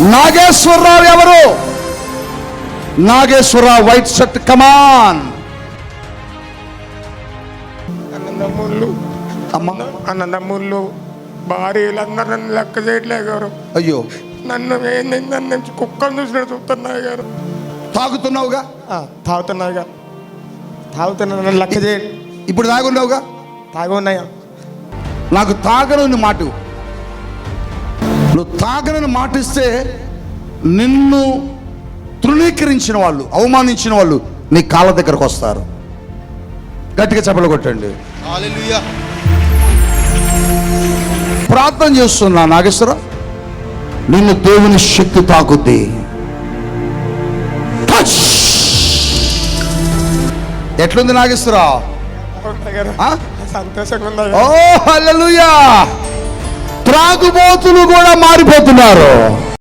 నాగేశ్వరరావు ఎవరు? Nageswararao white shirt come on అన్నదమ్ముళ్ళు. అమ్మ. అన్నదమ్ముళ్ళు భార్యలందరూ నన్ను లెక్క చేయట్లేదు గారు అయ్యో. నన్ను ఏంది నన్ను కుక్కను చూసినట్టు చూస్తున్నాయి గారు తాగుతున్నావుగా? గారు తాగుతున్నా నన్ను లెక్క చేయ. ఇప్పుడు తాగున్నావుగా తాగి ఉన్నాయా నాకు తాగనని మాట. నువ్వు తాగనని మాట ఇస్తే నిన్ను తృణీకరించిన వాళ్ళు అవమానించిన వాళ్ళు నీ కాళ్ళ దగ్గరకు వస్తారు. గట్టిగా చెప్పలు కొట్టండి. ప్రార్థన చేస్తున్నా నాగేశ్వర నిన్ను దేవుని శక్తి తాకుద్ది. టచ్! ఎట్లుంది నాగేశ్వర? సంతోషంగా ఉందా కూడా మారిపోతున్నారు.